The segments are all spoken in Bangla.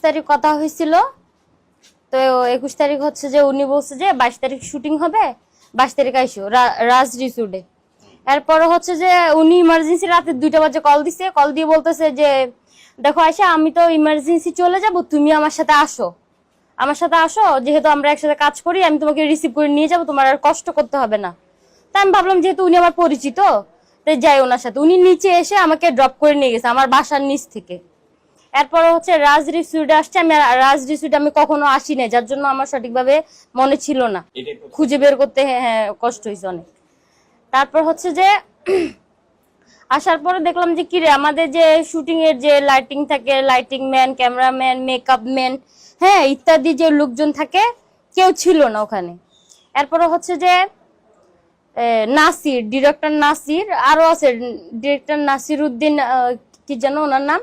তারিখ কথা হয়েছিল। তো একুশ তারিখ হচ্ছে যে উনি বলছে যে বাইশ তারিখ শুটিং হবে, বাইশ তারিখ আইসো রাজ রিসুডে এরপরে হচ্ছে যে উনি ইমার্জেন্সি রাতে দুইটা বাজে কল দিছে কল দিয়ে বলতেছে যে, দেখো আয়সা আমি তো ইমার্জেন্সি চলে যাব, তুমি আমার সাথে আসো। আমার সাথে আসো, যেহেতু আমরা একসাথে কাজ করি, আমি তোমাকে রিসিভ করে নিয়ে যাব, তোমার আর কষ্ট করতে হবে না। তাই আমি ভাবলাম, যেহেতু উনি আমার পরিচিত, তাই যাই ওনার সাথে। উনি নিচে এসে আমাকে ড্রপ করে নিয়ে গেছে, আমার বাসার নিচ থেকে। এরপর হচ্ছে রাজ রিসুডে আসছে আমি রাজ রিসুডে আমি কখনো আসি নাই যার জন্য আমার সঠিকভাবে মনে ছিল না। খুঁজে বের করতে হ্যাঁ হ্যাঁ, কষ্ট হয়েছে অনেক। তারপর হচ্ছে যে আসার পরে দেখলাম যে কিরে আমাদের যে শুটিং এর যে লাইটিং থাকে lighting man cameraman makeup man হ্যাঁ ইত্যাদি যে লোকজন থাকে কেউ ছিল না ওখানে। এরপরে হচ্ছে যে নাসির ডিরেক্টর নাসির আরও আছে ডিরেক্টর নাসির উদ্দিন কি যেন ওনার নাম?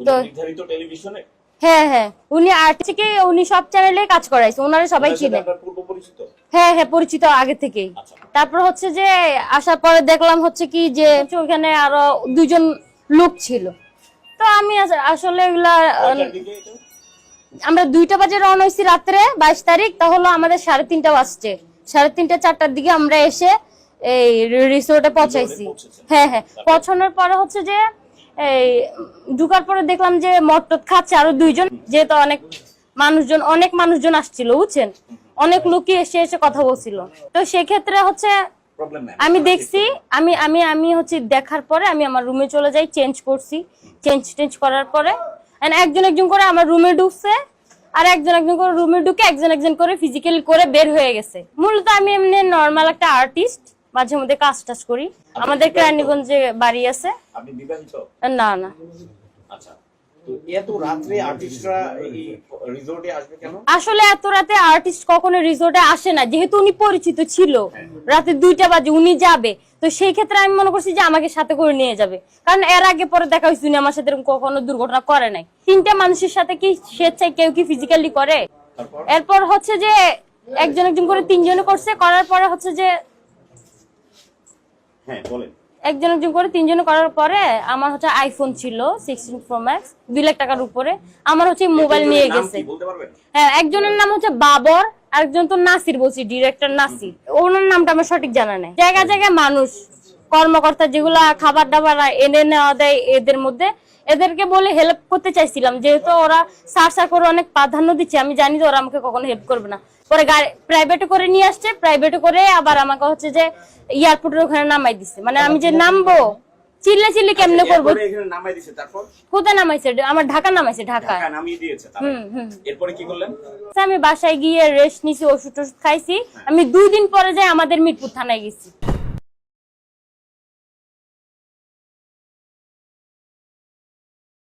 তো নির্ধারিত টেলিভিশনে হ্যাঁ হ্যাঁ। উনি আর্ট থেকে উনি সব চ্যানেলে কাজ করাইছে ওনারা সবাই চিনে। হ্যাঁ হ্যাঁ পরিচিত আগে থেকেই। আচ্ছা। তারপর হচ্ছে যে আসার পরে দেখলাম হচ্ছে কি যে ওখানে আরও দুজন লোক ছিল। তো আমি আস- আসলে এগুলা? আমরা দুইটা বাজে রওনা হয়েছি রাত্রে বাইশ তারিখ তাহলে আমাদের সাড়ে তিনটা বাজছে। সাড়ে তিনটা চারটার দিকে আমরা এসে এই রিসোর্টে পৌঁছাইছি। হ্যাঁ হ্যাঁ। পৌঁছানোর পরে হচ্ছে যে এই ঢুকার পরে দেখলাম যে মটট খাচ্ছে আরও দুইজন। যেহেতু অনেক মানুষজন অনেক মানুষজন আসছিল বুঝছেন? অনেক লোকই এসে এসে কথা বলছিল। তো সেক্ষেত্রে হচ্ছে আমি দেখছি আমি আমি আমি হচ্ছে দেখার পরে আমি আমার রুমে চলে যাই চেঞ্জ করছি। চেঞ্জ টেঞ্জ করার পরে একজন একজন করে আমার রুমে ঢুকছে আর একজন একজন করে রুমে ঢুকে একজন একজন করে ফিজিক্যালি করে বের হয়ে গেছে। মূলত আমি এমনি নর্মাল একটা আর্টিস্ট মাঝে মধ্যে কাজ টাজ করি। আমাদের কেরানীগঞ্জে বাড়ি আছে। আপনি বিবাহিত? না না। আচ্ছা আসলে এত রাতে আর্টিস্ট কখনো রিসোর্টে আসে না। যেহেতু উনি পরিচিত ছিল রাতে দুইটা বাজে উনি যাবে। তো সেই ক্ষেত্রে আমি মনে করছি যে আমাকে সাথে করে নিয়ে যাবে। কারণ এর আগে পরে দেখা হয়েছে উনি আমার সাথে কখনো দুর্ঘটনা করে নাই। তিনটা মানুষের সাথে কি স্বেচ্ছায় কেউ কি ফিজিক্যালি করে? এরপর হচ্ছে যে একজন একজন করে তিনজনে করছে করার পরে হচ্ছে যে হ্যাঁ বলেন। একজন একজন করে তিনজনে করার পরে আমার হচ্ছে আইফোন ছিল সিক্সটিন প্রো ম্যাক্স দুই লাখ টাকার উপরে। আমার হচ্ছে মোবাইল নিয়ে গেছে। হ্যাঁ একজনের নাম হচ্ছে বাবর আরেকজন তো নাসির বলছি ডিরেক্টর নাসির। ওনার নামটা আমার সঠিক জানা নেই। জায়গায় জায়গায় মানুষ কর্মকর্তা যেগুলা খাবার দাবার এনে নেওয়া দেয় এদের মধ্যে এদেরকে বলে হেল্প করতে চাইছিলাম। যেহেতু ওরা সার সার করে অনেক প্রাধান্য দিচ্ছে আমি জানি যে ওরা আমাকে কখনো হেল্প করবে না। পরে প্রাইভেট করে নিয়ে আসছে প্রাইভেটে করে আবার আমাকে হচ্ছে যে এয়ারপোর্টের ওখানে নামাই দিছে। মানে আমি যে নামবো চিল্লে চিল্লি কেমনে করব? কোথায় নামাইছে? আমার ঢাকা নামাইছে ঢাকা। এরপরে কি করলেন? আচ্ছা, আমি বাসায় গিয়ে রেস্ট নিছি ওষুধ টষুধ খাইছি আমি দুই দিন পরে যাই আমাদের মিরপুর থানায় গেছি।